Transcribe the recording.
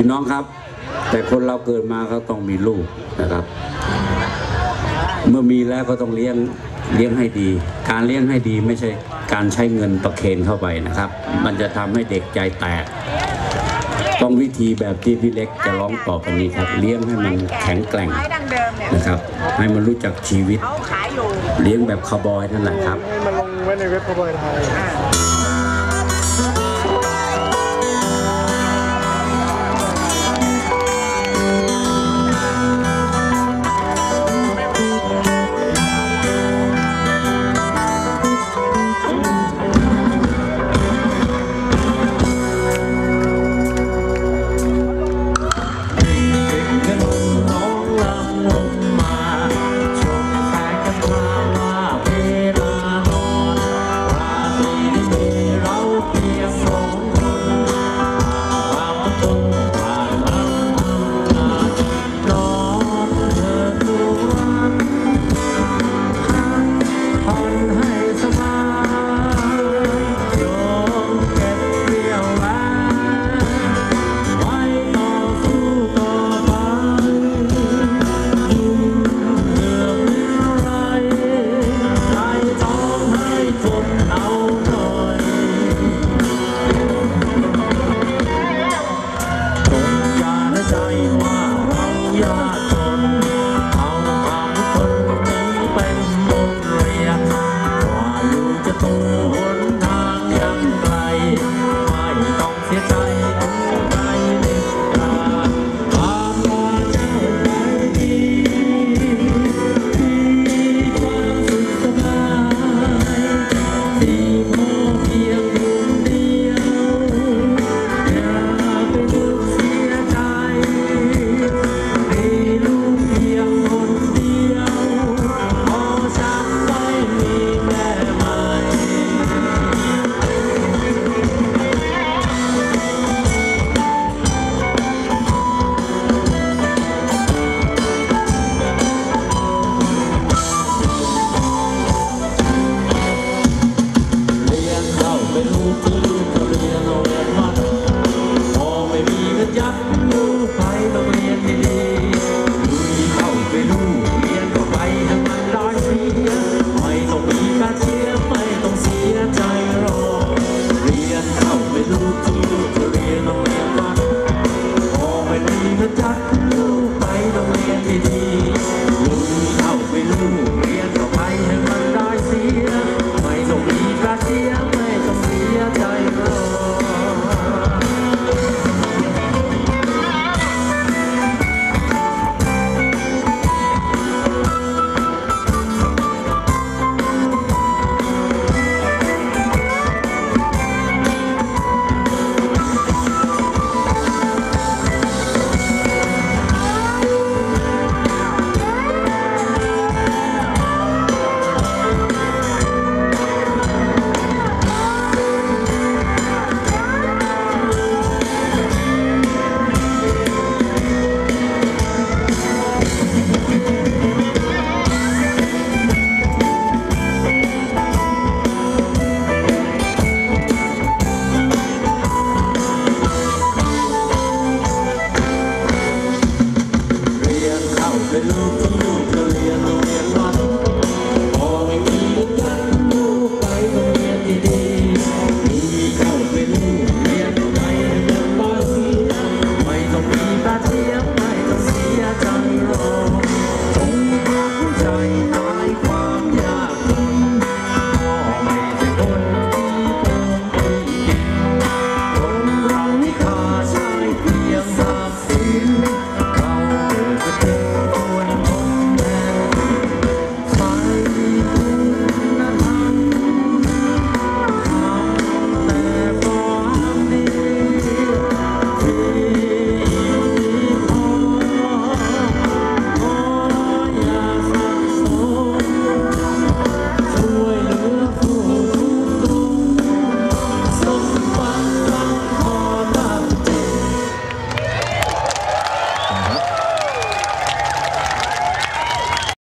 พี่น้องครับ แต่คนเราเกิดมาเขาต้องมีลูกนะครับ เมื่อมีแล้วก็ต้องเลี้ยงเลี้ยงให้ดี การเลี้ยงให้ดีไม่ใช่การใช้เงินประเคนเข้าไปนะครับ มันจะทำให้เด็กใจแตก ต้องวิธีแบบที่พี่เล็กจะร้องต่อไปนี้ครับ เลี้ยงให้มันแข็งแกร่งนะครับ ให้มันรู้จักชีวิต เลี้ยงแบบคาวบอยนั่นแหละครับให้มันลงไว้ในเว็บพบอยไทย Oh,